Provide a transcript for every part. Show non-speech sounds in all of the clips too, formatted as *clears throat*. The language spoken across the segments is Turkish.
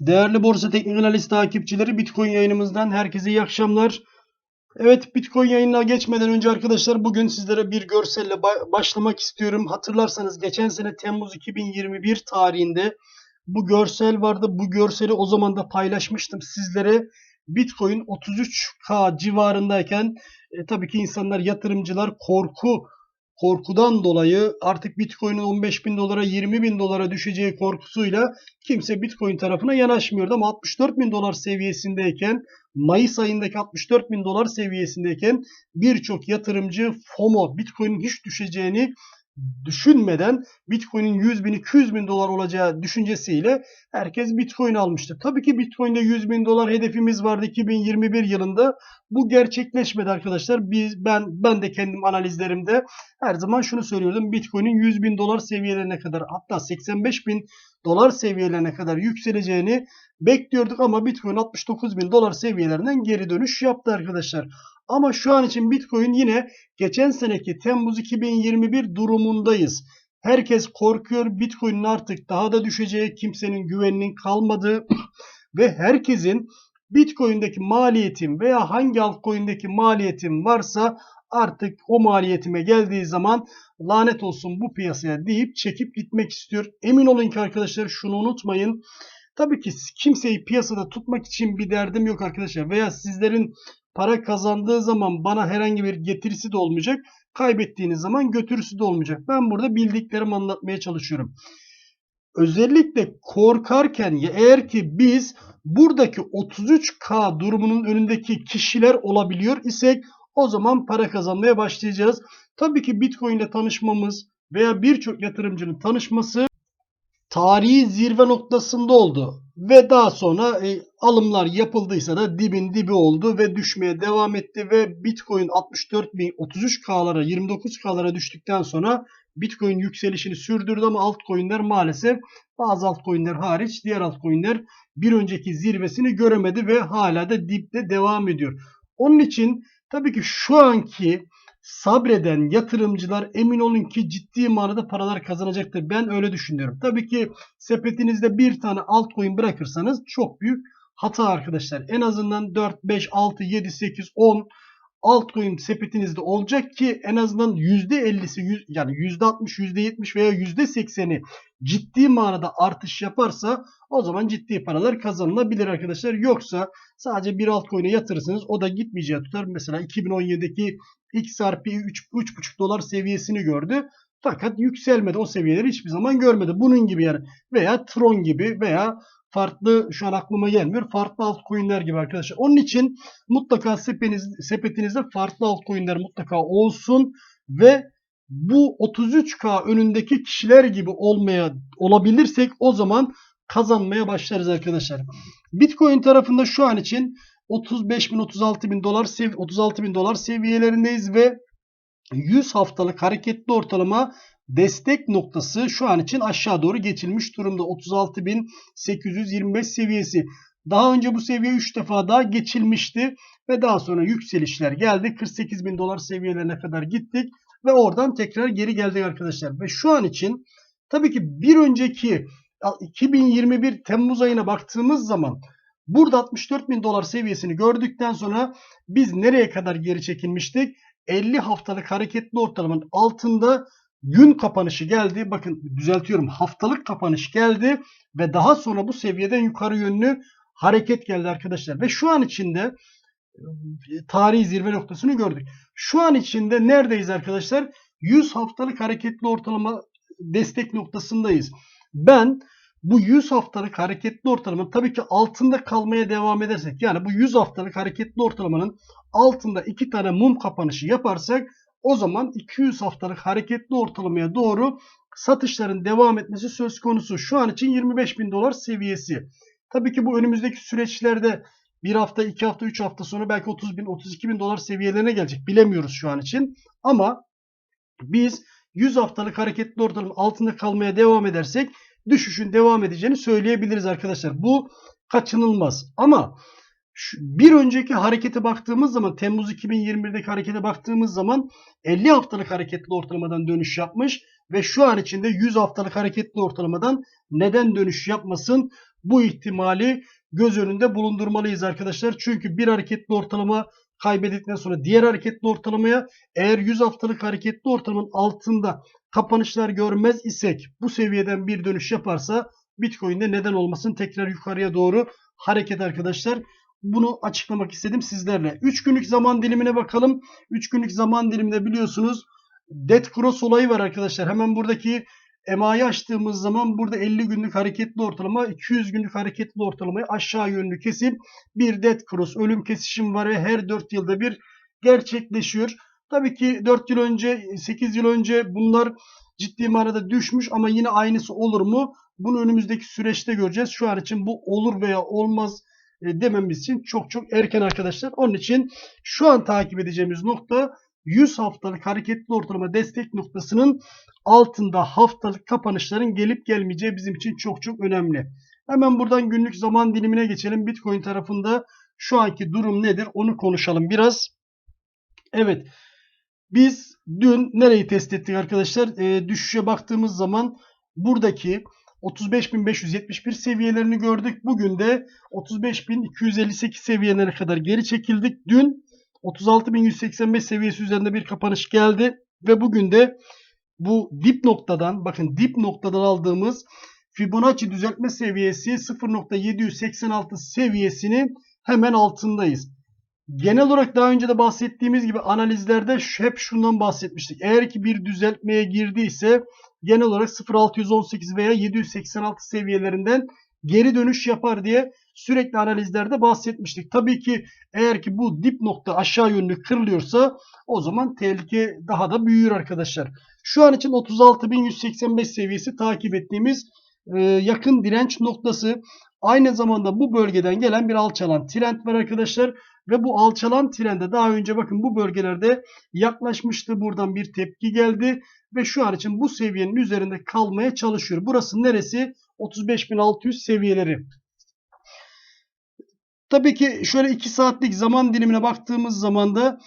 Değerli Borsa Teknik Analiz takipçileri Bitcoin yayınımızdan herkese iyi akşamlar. Evet Bitcoin yayınına geçmeden önce arkadaşlar bugün sizlere bir görselle ba- başlamak istiyorum. Hatırlarsanız geçen sene Temmuz 2021 tarihinde bu görsel vardı. Bu görseli o zaman da paylaşmıştım sizlere. Bitcoin 33K civarındayken e, tabii ki insanlar yatırımcılar korku korkudan dolayı artık Bitcoin'in 15 bin dolara 20 bin dolara düşeceği korkusuyla kimse Bitcoin tarafına yanaşmıyordu ama 64 bin dolar seviyesindeyken Mayıs ayındaki 64 bin dolar seviyesindeyken birçok yatırımcı FOMO Bitcoin'in hiç düşeceğini düşünmeden Bitcoin'in 100 bin 200 bin dolar olacağı düşüncesiyle herkes Bitcoin almıştı. Tabii ki Bitcoin'de 100 bin dolar hedefimiz vardı 2021 yılında. Bu gerçekleşmedi arkadaşlar. Biz ben ben de kendim analizlerimde her zaman şunu söylüyordum. Bitcoin'in 100 bin dolar seviyelerine kadar hatta 85 bin dolar seviyelerine kadar yükseleceğini bekliyorduk ama Bitcoin 69 bin dolar seviyelerinden geri dönüş yaptı arkadaşlar. Ama şu an için Bitcoin yine geçen seneki Temmuz 2021 durumundayız. Herkes korkuyor Bitcoin'in artık daha da düşeceği, kimsenin güveninin kalmadığı *clears throat* ve herkesin Bitcoin'deki maliyetim veya hangi altcoin'deki maliyetim varsa artık o maliyetime geldiği zaman lanet olsun bu piyasaya deyip çekip gitmek istiyor. Emin olun ki arkadaşlar şunu unutmayın. Tabii ki kimseyi piyasada tutmak için bir derdim yok arkadaşlar. Veya sizlerin para kazandığı zaman bana herhangi bir getirisi de olmayacak. Kaybettiğiniz zaman götürüsü de olmayacak. Ben burada bildiklerimi anlatmaya çalışıyorum. Özellikle korkarken ya eğer ki biz buradaki 33K durumunun önündeki kişiler olabiliyor isek o zaman para kazanmaya başlayacağız. Tabii ki Bitcoin ile tanışmamız veya birçok yatırımcının tanışması tarihi zirve noktasında oldu. Ve daha sonra e, alımlar yapıldıysa da dibin dibi oldu ve düşmeye devam etti ve Bitcoin 64 bin 33K'lara 29K'lara düştükten sonra Bitcoin yükselişini sürdürdü ama altcoin'ler maalesef bazı altcoin'ler hariç diğer altcoin'ler bir önceki zirvesini göremedi ve hala da dipte devam ediyor. Onun için tabii ki şu anki sabreden yatırımcılar emin olun ki ciddi manada paralar kazanacaktır. Ben öyle düşünüyorum. Tabii ki sepetinizde bir tane altcoin bırakırsanız çok büyük hata arkadaşlar. En azından 4, 5, 6, 7, 8, 10 altcoin sepetinizde olacak ki en azından %50'si yüz- yani %60, %70 veya %80'i ciddi manada artış yaparsa o zaman ciddi paralar kazanılabilir arkadaşlar. Yoksa sadece bir altcoin'e yatırırsınız o da gitmeyeceği tutar. Mesela 2017'deki XRP 3, 3,5 dolar seviyesini gördü. Fakat yükselmedi. O seviyeleri hiçbir zaman görmedi. Bunun gibi yani veya Tron gibi veya farklı şu an aklıma gelmiyor. Farklı altcoin'ler gibi arkadaşlar. Onun için mutlaka sepetiniz, sepetinizde farklı altcoin'ler mutlaka olsun ve bu 33K önündeki kişiler gibi olmaya olabilirsek o zaman kazanmaya başlarız arkadaşlar. Bitcoin tarafında şu an için 35 bin 36 bin dolar sev 36 bin dolar seviyelerindeyiz ve 100 haftalık hareketli ortalama destek noktası şu an için aşağı doğru geçilmiş durumda. 36.825 seviyesi. Daha önce bu seviye 3 defa daha geçilmişti ve daha sonra yükselişler geldi. 48 bin dolar seviyelerine kadar gittik ve oradan tekrar geri geldik arkadaşlar. Ve şu an için tabii ki bir önceki 2021 Temmuz ayına baktığımız zaman burada 64 bin dolar seviyesini gördükten sonra biz nereye kadar geri çekilmiştik? 50 haftalık hareketli ortalamanın altında gün kapanışı geldi. Bakın düzeltiyorum. Haftalık kapanış geldi ve daha sonra bu seviyeden yukarı yönlü hareket geldi arkadaşlar. Ve şu an içinde e, tarihi zirve noktasını gördük. Şu an içinde neredeyiz arkadaşlar? 100 haftalık hareketli ortalama destek noktasındayız. Ben bu 100 haftalık hareketli ortalamanın tabii ki altında kalmaya devam edersek yani bu 100 haftalık hareketli ortalamanın altında iki tane mum kapanışı yaparsak o zaman 200 haftalık hareketli ortalamaya doğru satışların devam etmesi söz konusu. Şu an için 25 bin dolar seviyesi. Tabii ki bu önümüzdeki süreçlerde bir hafta, iki hafta, üç hafta sonra belki 30 bin, 32 bin dolar seviyelerine gelecek. Bilemiyoruz şu an için. Ama biz 100 haftalık hareketli ortalama altında kalmaya devam edersek düşüşün devam edeceğini söyleyebiliriz arkadaşlar. Bu kaçınılmaz. Ama bir önceki harekete baktığımız zaman Temmuz 2021'deki harekete baktığımız zaman 50 haftalık hareketli ortalamadan dönüş yapmış ve şu an içinde 100 haftalık hareketli ortalamadan neden dönüş yapmasın? Bu ihtimali göz önünde bulundurmalıyız arkadaşlar. Çünkü bir hareketli ortalama kaybedildikten sonra diğer hareketli ortalamaya eğer 100 haftalık hareketli ortalamanın altında kapanışlar görmez isek bu seviyeden bir dönüş yaparsa Bitcoin'de neden olmasın tekrar yukarıya doğru hareket arkadaşlar. Bunu açıklamak istedim sizlerle. 3 günlük zaman dilimine bakalım. 3 günlük zaman diliminde biliyorsunuz Dead Cross olayı var arkadaşlar. Hemen buradaki EMA'yı açtığımız zaman burada 50 günlük hareketli ortalama 200 günlük hareketli ortalamayı aşağı yönlü kesip bir Dead Cross ölüm kesişim var ve her 4 yılda bir gerçekleşiyor. Tabii ki 4 yıl önce 8 yıl önce bunlar ciddi manada düşmüş ama yine aynısı olur mu? Bunu önümüzdeki süreçte göreceğiz. Şu an için bu olur veya olmaz e, dememiz için çok çok erken arkadaşlar. Onun için şu an takip edeceğimiz nokta 100 haftalık hareketli ortalama destek noktasının altında haftalık kapanışların gelip gelmeyeceği bizim için çok çok önemli. Hemen buradan günlük zaman dilimine geçelim. Bitcoin tarafında şu anki durum nedir onu konuşalım biraz. Evet biz dün nereyi test ettik arkadaşlar? E, düşüşe baktığımız zaman buradaki 35.571 seviyelerini gördük. Bugün de 35.258 seviyelerine kadar geri çekildik. Dün 36.185 seviyesi üzerinde bir kapanış geldi ve bugün de bu dip noktadan bakın dip noktadan aldığımız Fibonacci düzeltme seviyesi 0.786 seviyesinin hemen altındayız. Genel olarak daha önce de bahsettiğimiz gibi analizlerde hep şundan bahsetmiştik. Eğer ki bir düzeltmeye girdiyse genel olarak 0.618 veya 786 seviyelerinden geri dönüş yapar diye sürekli analizlerde bahsetmiştik. Tabii ki eğer ki bu dip nokta aşağı yönlü kırılıyorsa o zaman tehlike daha da büyür arkadaşlar. Şu an için 36.185 seviyesi takip ettiğimiz e, yakın direnç noktası. Aynı zamanda bu bölgeden gelen bir alçalan trend var arkadaşlar. Ve bu alçalan trende daha önce bakın bu bölgelerde yaklaşmıştı. Buradan bir tepki geldi. Ve şu an için bu seviyenin üzerinde kalmaya çalışıyor. Burası neresi? 35.600 seviyeleri. Tabii ki şöyle 2 saatlik zaman dilimine baktığımız zaman da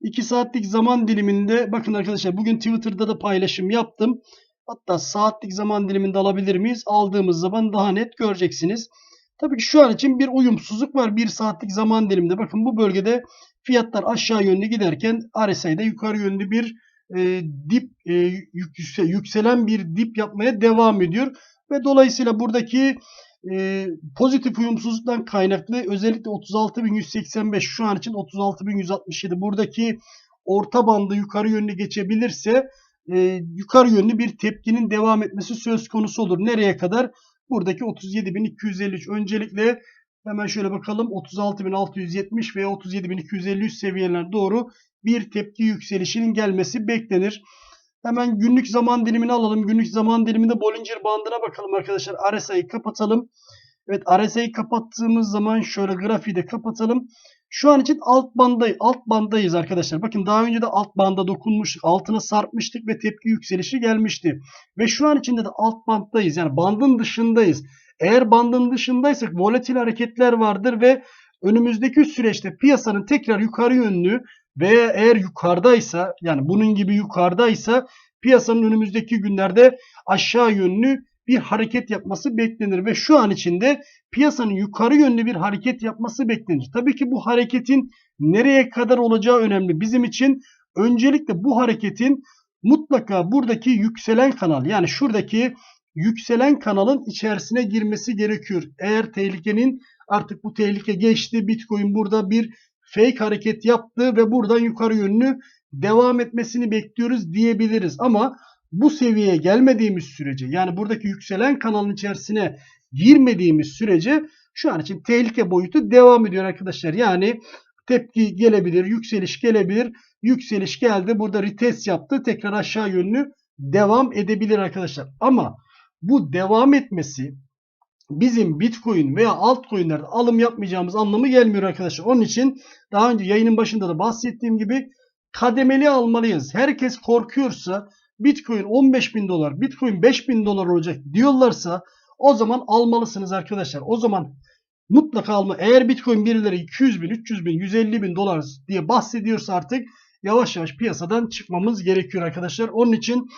2 saatlik zaman diliminde bakın arkadaşlar bugün Twitter'da da paylaşım yaptım. Hatta saatlik zaman diliminde alabilir miyiz? Aldığımız zaman daha net göreceksiniz. Tabii ki şu an için bir uyumsuzluk var. 1 saatlik zaman diliminde. Bakın bu bölgede fiyatlar aşağı yönlü giderken RSI'de yukarı yönlü bir e, dip e, yükselen bir dip yapmaya devam ediyor. Ve dolayısıyla buradaki e, pozitif uyumsuzluktan kaynaklı özellikle 36.185 şu an için 36.167 buradaki orta bandı yukarı yönlü geçebilirse e, yukarı yönlü bir tepkinin devam etmesi söz konusu olur. Nereye kadar? Buradaki 37.253 öncelikle hemen şöyle bakalım 36.670 veya 37.253 seviyelerine doğru bir tepki yükselişinin gelmesi beklenir. Hemen günlük zaman dilimini alalım. Günlük zaman diliminde Bollinger bandına bakalım arkadaşlar. RSI'yi kapatalım. Evet RSI'yi kapattığımız zaman şöyle grafiği de kapatalım. Şu an için alt bandayız. Alt bandayız arkadaşlar. Bakın daha önce de alt banda dokunmuştuk. Altına sarpmıştık ve tepki yükselişi gelmişti. Ve şu an içinde de alt banddayız. Yani bandın dışındayız. Eğer bandın dışındaysak volatil hareketler vardır ve önümüzdeki süreçte piyasanın tekrar yukarı yönlü veya eğer yukarıdaysa yani bunun gibi yukarıdaysa piyasanın önümüzdeki günlerde aşağı yönlü bir hareket yapması beklenir ve şu an içinde piyasanın yukarı yönlü bir hareket yapması beklenir. Tabii ki bu hareketin nereye kadar olacağı önemli. Bizim için öncelikle bu hareketin mutlaka buradaki yükselen kanal yani şuradaki yükselen kanalın içerisine girmesi gerekiyor. Eğer tehlikenin artık bu tehlike geçti Bitcoin burada bir fake hareket yaptı ve buradan yukarı yönlü devam etmesini bekliyoruz diyebiliriz. Ama bu seviyeye gelmediğimiz sürece yani buradaki yükselen kanalın içerisine girmediğimiz sürece şu an için tehlike boyutu devam ediyor arkadaşlar. Yani tepki gelebilir, yükseliş gelebilir. Yükseliş geldi. Burada retest yaptı. Tekrar aşağı yönlü devam edebilir arkadaşlar. Ama bu devam etmesi bizim Bitcoin veya altcoin'lerde alım yapmayacağımız anlamı gelmiyor arkadaşlar. Onun için daha önce yayının başında da bahsettiğim gibi kademeli almalıyız. Herkes korkuyorsa Bitcoin 15 bin dolar, Bitcoin 5 bin dolar olacak diyorlarsa o zaman almalısınız arkadaşlar. O zaman mutlaka alma. Eğer Bitcoin birileri 200 bin, 300 bin, 150 bin dolar diye bahsediyorsa artık yavaş yavaş piyasadan çıkmamız gerekiyor arkadaşlar. Onun için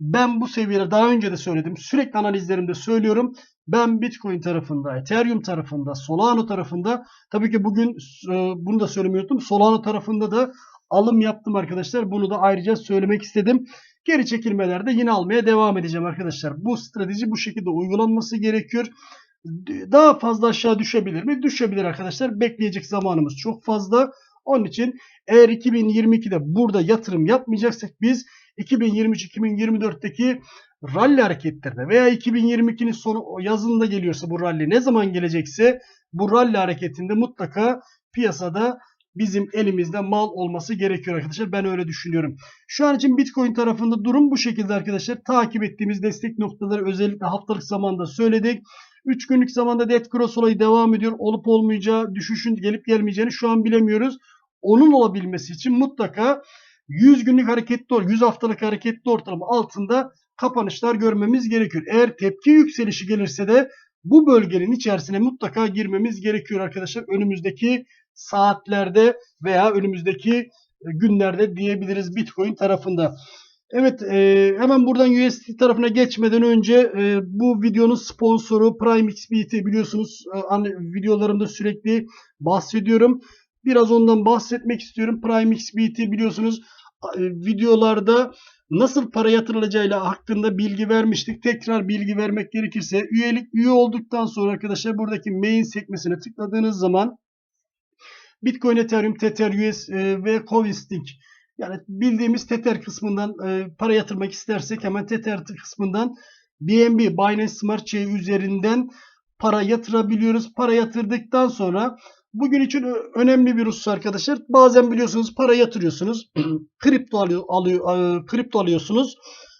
Ben bu seviyeleri daha önce de söyledim. Sürekli analizlerimde söylüyorum. Ben Bitcoin tarafında, Ethereum tarafında, Solana tarafında tabii ki bugün e, bunu da söylemiyordum. Solana tarafında da alım yaptım arkadaşlar. Bunu da ayrıca söylemek istedim. Geri çekilmelerde yine almaya devam edeceğim arkadaşlar. Bu strateji bu şekilde uygulanması gerekiyor. Daha fazla aşağı düşebilir mi? Düşebilir arkadaşlar. Bekleyecek zamanımız çok fazla. Onun için eğer 2022'de burada yatırım yapmayacaksak biz 2023-2024'teki rally hareketlerinde veya 2022'nin sonu yazında geliyorsa bu rally ne zaman gelecekse bu rally hareketinde mutlaka piyasada bizim elimizde mal olması gerekiyor arkadaşlar. Ben öyle düşünüyorum. Şu an için Bitcoin tarafında durum bu şekilde arkadaşlar. Takip ettiğimiz destek noktaları özellikle haftalık zamanda söyledik. 3 günlük zamanda Dead Cross olayı devam ediyor. Olup olmayacağı, düşüşün gelip gelmeyeceğini şu an bilemiyoruz. Onun olabilmesi için mutlaka 100 günlük hareketli or, 100 haftalık hareketli ortalama altında kapanışlar görmemiz gerekiyor. Eğer tepki yükselişi gelirse de bu bölgenin içerisine mutlaka girmemiz gerekiyor arkadaşlar. Önümüzdeki saatlerde veya önümüzdeki günlerde diyebiliriz Bitcoin tarafında. Evet e, hemen buradan USDT tarafına geçmeden önce e, bu videonun sponsoru Prime XBT biliyorsunuz e, hani videolarımda sürekli bahsediyorum. Biraz ondan bahsetmek istiyorum. Prime XBT biliyorsunuz e, videolarda nasıl para yatırılacağıyla hakkında bilgi vermiştik. Tekrar bilgi vermek gerekirse üyelik üye olduktan sonra arkadaşlar buradaki main sekmesine tıkladığınız zaman Bitcoin, Ethereum, Tether, US e, ve Coinstink yani bildiğimiz Tether kısmından e, para yatırmak istersek hemen Tether kısmından BNB, Binance Smart Chain üzerinden para yatırabiliyoruz. Para yatırdıktan sonra bugün için önemli bir husus arkadaşlar. Bazen biliyorsunuz para yatırıyorsunuz. *clears throat* kripto alıyor, alıyor e, kripto alıyorsunuz.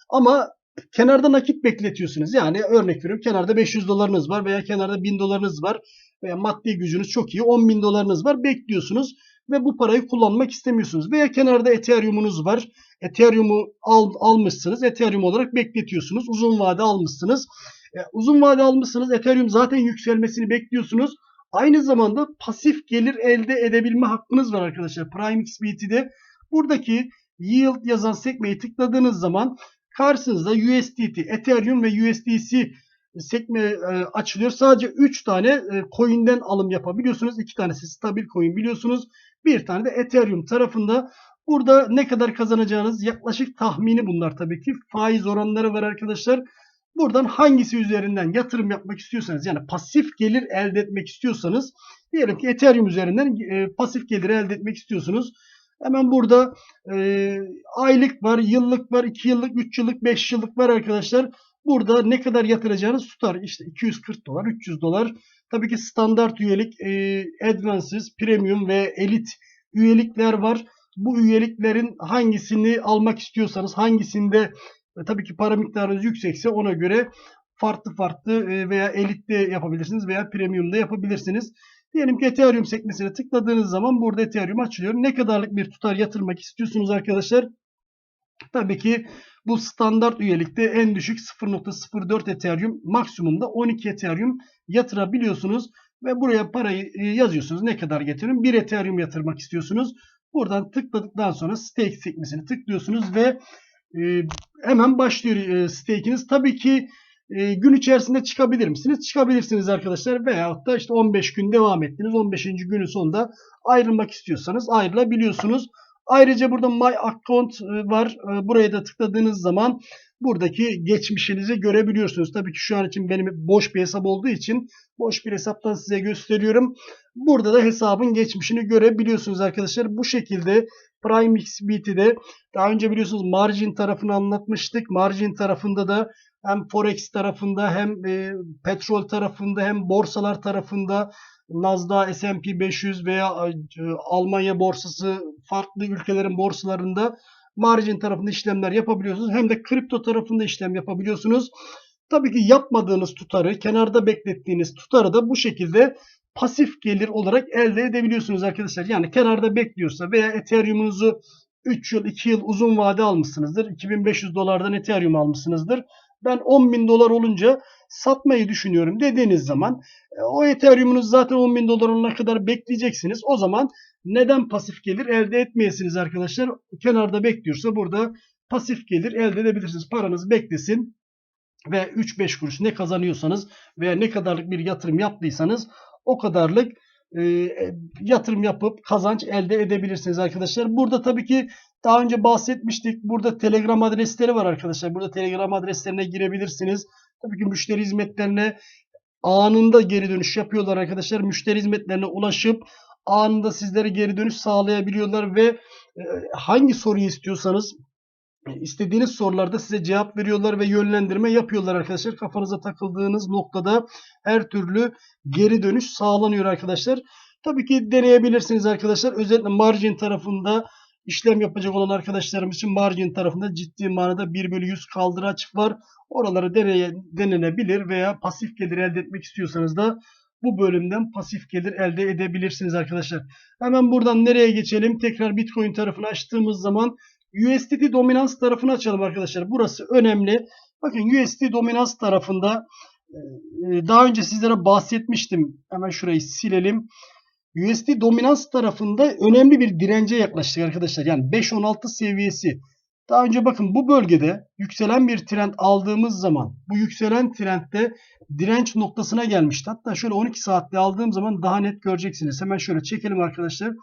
Ama kenarda nakit bekletiyorsunuz. Yani örnek veriyorum kenarda 500 dolarınız var veya kenarda 1000 dolarınız var veya maddi gücünüz çok iyi 10 bin dolarınız var bekliyorsunuz ve bu parayı kullanmak istemiyorsunuz. Veya kenarda Ethereum'unuz var. Ethereum'u al, almışsınız. Ethereum olarak bekletiyorsunuz. Uzun vade almışsınız. E, uzun vade almışsınız. Ethereum zaten yükselmesini bekliyorsunuz. Aynı zamanda pasif gelir elde edebilme hakkınız var arkadaşlar. Prime XBT'de buradaki yield yazan sekmeyi tıkladığınız zaman karşınızda USDT, Ethereum ve USDC sekme açılıyor. Sadece 3 tane e, coin'den alım yapabiliyorsunuz. 2 tanesi stabil coin biliyorsunuz. Bir tane de Ethereum tarafında. Burada ne kadar kazanacağınız yaklaşık tahmini bunlar tabii ki. Faiz oranları var arkadaşlar. Buradan hangisi üzerinden yatırım yapmak istiyorsanız yani pasif gelir elde etmek istiyorsanız diyelim ki Ethereum üzerinden e, pasif gelir elde etmek istiyorsunuz. Hemen burada e, aylık var, yıllık var, 2 yıllık, 3 yıllık, 5 yıllık var arkadaşlar. Burada ne kadar yatıracağınız tutar. İşte 240 dolar, 300 dolar. Tabii ki standart üyelik, e, Advances, Premium ve Elite üyelikler var. Bu üyeliklerin hangisini almak istiyorsanız, hangisinde e, tabii ki para miktarınız yüksekse ona göre farklı farklı e, veya Elite'de yapabilirsiniz veya Premium'da yapabilirsiniz. Diyelim ki Ethereum sekmesine tıkladığınız zaman burada Ethereum açılıyor. Ne kadarlık bir tutar yatırmak istiyorsunuz arkadaşlar? Tabii ki bu standart üyelikte en düşük 0.04 Ethereum maksimumda 12 Ethereum yatırabiliyorsunuz. Ve buraya parayı e, yazıyorsunuz. Ne kadar getirin? 1 Ethereum yatırmak istiyorsunuz. Buradan tıkladıktan sonra stake sekmesini tıklıyorsunuz ve e, hemen başlıyor e, stake'iniz. Tabii ki gün içerisinde çıkabilir misiniz? Çıkabilirsiniz arkadaşlar. Veyahut da işte 15 gün devam ettiniz. 15. günün sonunda ayrılmak istiyorsanız ayrılabiliyorsunuz. Ayrıca burada My Account e, var. E, buraya da tıkladığınız zaman buradaki geçmişinizi görebiliyorsunuz. Tabii ki şu an için benim boş bir hesap olduğu için boş bir hesaptan size gösteriyorum. Burada da hesabın geçmişini görebiliyorsunuz arkadaşlar. Bu şekilde Prime XBT'de daha önce biliyorsunuz margin tarafını anlatmıştık. Margin tarafında da hem Forex tarafında hem e, petrol tarafında hem borsalar tarafında Nasdaq, S&P 500 veya e, Almanya borsası farklı ülkelerin borsalarında margin tarafında işlemler yapabiliyorsunuz. Hem de kripto tarafında işlem yapabiliyorsunuz. Tabii ki yapmadığınız tutarı, kenarda beklettiğiniz tutarı da bu şekilde pasif gelir olarak elde edebiliyorsunuz arkadaşlar. Yani kenarda bekliyorsa veya Ethereum'unuzu 3 yıl, 2 yıl uzun vade almışsınızdır. 2500 dolardan Ethereum almışsınızdır. Ben 10 bin dolar olunca satmayı düşünüyorum dediğiniz zaman e, o Ethereum'unuz zaten 10 bin dolar olana kadar bekleyeceksiniz. O zaman neden pasif gelir elde etmeyesiniz arkadaşlar? Kenarda bekliyorsa burada pasif gelir elde edebilirsiniz. Paranız beklesin ve 3-5 kuruş ne kazanıyorsanız veya ne kadarlık bir yatırım yaptıysanız o kadarlık e, yatırım yapıp kazanç elde edebilirsiniz arkadaşlar. Burada tabii ki daha önce bahsetmiştik. Burada Telegram adresleri var arkadaşlar. Burada Telegram adreslerine girebilirsiniz. Tabii ki müşteri hizmetlerine anında geri dönüş yapıyorlar arkadaşlar. Müşteri hizmetlerine ulaşıp anında sizlere geri dönüş sağlayabiliyorlar ve e, hangi soruyu istiyorsanız e, istediğiniz sorularda size cevap veriyorlar ve yönlendirme yapıyorlar arkadaşlar. Kafanıza takıldığınız noktada her türlü geri dönüş sağlanıyor arkadaşlar. Tabii ki deneyebilirsiniz arkadaşlar. Özellikle margin tarafında işlem yapacak olan arkadaşlarımız için margin tarafında ciddi manada 1 bölü 100 kaldıraç var. Oraları denenebilir veya pasif gelir elde etmek istiyorsanız da bu bölümden pasif gelir elde edebilirsiniz arkadaşlar. Hemen buradan nereye geçelim? Tekrar Bitcoin tarafını açtığımız zaman USDT dominans tarafını açalım arkadaşlar. Burası önemli. Bakın USDT dominans tarafında e, daha önce sizlere bahsetmiştim. Hemen şurayı silelim. USD dominans tarafında önemli bir dirence yaklaştık arkadaşlar. Yani 5.16 seviyesi. Daha önce bakın bu bölgede yükselen bir trend aldığımız zaman bu yükselen trendde direnç noktasına gelmişti. Hatta şöyle 12 saatte aldığım zaman daha net göreceksiniz. Hemen şöyle çekelim arkadaşlar.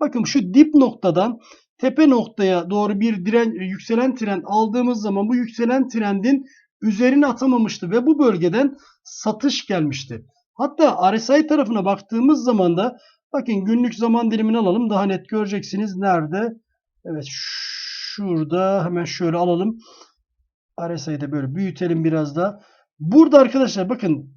Bakın şu dip noktadan tepe noktaya doğru bir diren, yükselen trend aldığımız zaman bu yükselen trendin üzerine atamamıştı ve bu bölgeden satış gelmişti. Hatta RSI tarafına baktığımız zaman da bakın günlük zaman dilimini alalım daha net göreceksiniz. Nerede? Evet şurada hemen şöyle alalım. RSI'yi de böyle büyütelim biraz da. Burada arkadaşlar bakın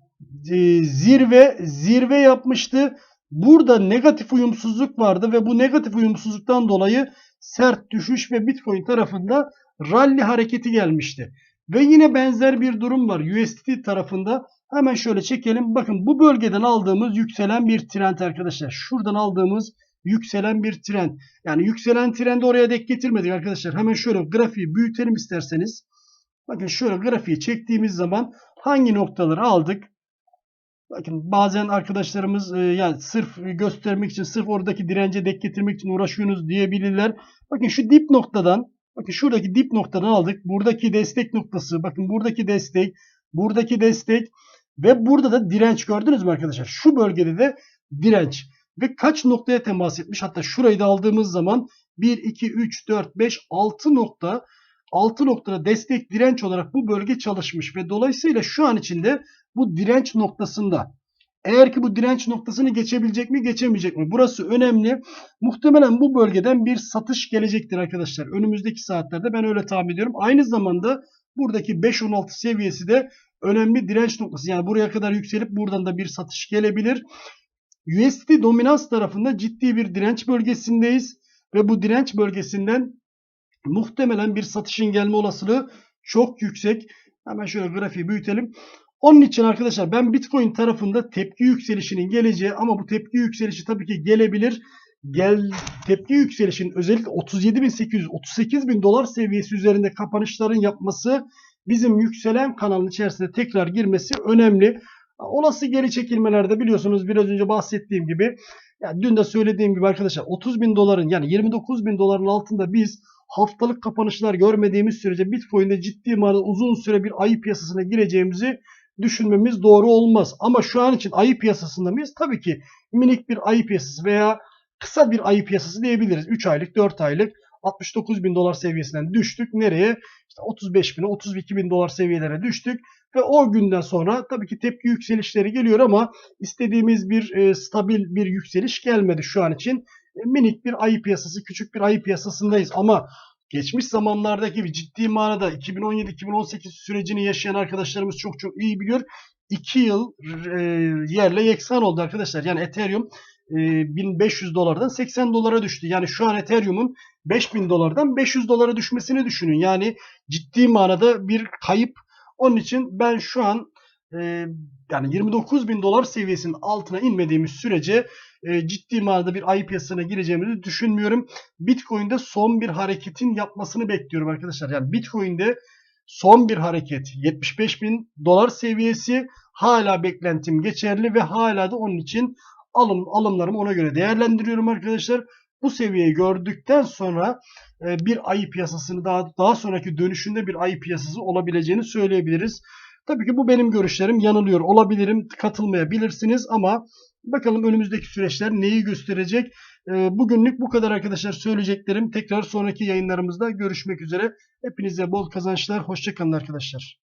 e, zirve zirve yapmıştı. Burada negatif uyumsuzluk vardı ve bu negatif uyumsuzluktan dolayı sert düşüş ve Bitcoin tarafında rally hareketi gelmişti. Ve yine benzer bir durum var USDT tarafında. Hemen şöyle çekelim. Bakın bu bölgeden aldığımız yükselen bir trend arkadaşlar. Şuradan aldığımız yükselen bir trend. Yani yükselen trendi oraya dek getirmedik arkadaşlar. Hemen şöyle grafiği büyütelim isterseniz. Bakın şöyle grafiği çektiğimiz zaman hangi noktaları aldık? Bakın bazen arkadaşlarımız e, yani sırf göstermek için, sırf oradaki dirence dek getirmek için uğraşıyorsunuz diyebilirler. Bakın şu dip noktadan, bakın şuradaki dip noktadan aldık. Buradaki destek noktası, bakın buradaki destek, buradaki destek ve burada da direnç gördünüz mü arkadaşlar? Şu bölgede de direnç. Ve kaç noktaya temas etmiş? Hatta şurayı da aldığımız zaman 1, 2, 3, 4, 5, 6 nokta 6 noktada destek direnç olarak bu bölge çalışmış ve dolayısıyla şu an içinde bu direnç noktasında eğer ki bu direnç noktasını geçebilecek mi geçemeyecek mi? Burası önemli. Muhtemelen bu bölgeden bir satış gelecektir arkadaşlar. Önümüzdeki saatlerde ben öyle tahmin ediyorum. Aynı zamanda buradaki 5.16 seviyesi de önemli direnç noktası. Yani buraya kadar yükselip buradan da bir satış gelebilir. USD dominans tarafında ciddi bir direnç bölgesindeyiz. Ve bu direnç bölgesinden muhtemelen bir satışın gelme olasılığı çok yüksek. Hemen şöyle grafiği büyütelim. Onun için arkadaşlar ben Bitcoin tarafında tepki yükselişinin geleceği ama bu tepki yükselişi tabii ki gelebilir. Gel tepki yükselişinin özellikle 37.800 38.000 dolar seviyesi üzerinde kapanışların yapması bizim yükselen kanalın içerisine tekrar girmesi önemli. Olası geri çekilmelerde biliyorsunuz biraz önce bahsettiğim gibi yani dün de söylediğim gibi arkadaşlar 30 bin doların yani 29 bin doların altında biz haftalık kapanışlar görmediğimiz sürece Bitcoin'de ciddi manada uzun süre bir ayı piyasasına gireceğimizi düşünmemiz doğru olmaz. Ama şu an için ayı piyasasında mıyız? Tabii ki minik bir ayı piyasası veya kısa bir ayı piyasası diyebiliriz. 3 aylık 4 aylık 69 bin dolar seviyesinden düştük. Nereye? İşte 35 bin 32 bin dolar seviyelere düştük. Ve o günden sonra tabii ki tepki yükselişleri geliyor ama istediğimiz bir e, stabil bir yükseliş gelmedi şu an için. E, minik bir ayı piyasası, küçük bir ayı piyasasındayız ama geçmiş zamanlardaki gibi ciddi manada 2017-2018 sürecini yaşayan arkadaşlarımız çok çok iyi biliyor. 2 yıl e, yerle yeksan oldu arkadaşlar. Yani Ethereum e, 1500 dolardan 80 dolara düştü. Yani şu an Ethereum'un 5000 dolardan 500 dolara düşmesini düşünün. Yani ciddi manada bir kayıp. Onun için ben şu an e, yani 29 bin dolar seviyesinin altına inmediğimiz sürece e, ciddi manada bir ayı piyasasına gireceğimizi düşünmüyorum. Bitcoin'de son bir hareketin yapmasını bekliyorum arkadaşlar. Yani Bitcoin'de son bir hareket 75 bin dolar seviyesi hala beklentim geçerli ve hala da onun için alım alımlarımı ona göre değerlendiriyorum arkadaşlar. bu seviyeyi gördükten sonra e, bir ayı piyasasını daha daha sonraki dönüşünde bir ayı piyasası olabileceğini söyleyebiliriz. Tabii ki bu benim görüşlerim. Yanılıyor olabilirim, katılmayabilirsiniz ama bakalım önümüzdeki süreçler neyi gösterecek. E, bugünlük bu kadar arkadaşlar söyleyeceklerim. Tekrar sonraki yayınlarımızda görüşmek üzere. Hepinize bol kazançlar. Hoşçakalın arkadaşlar.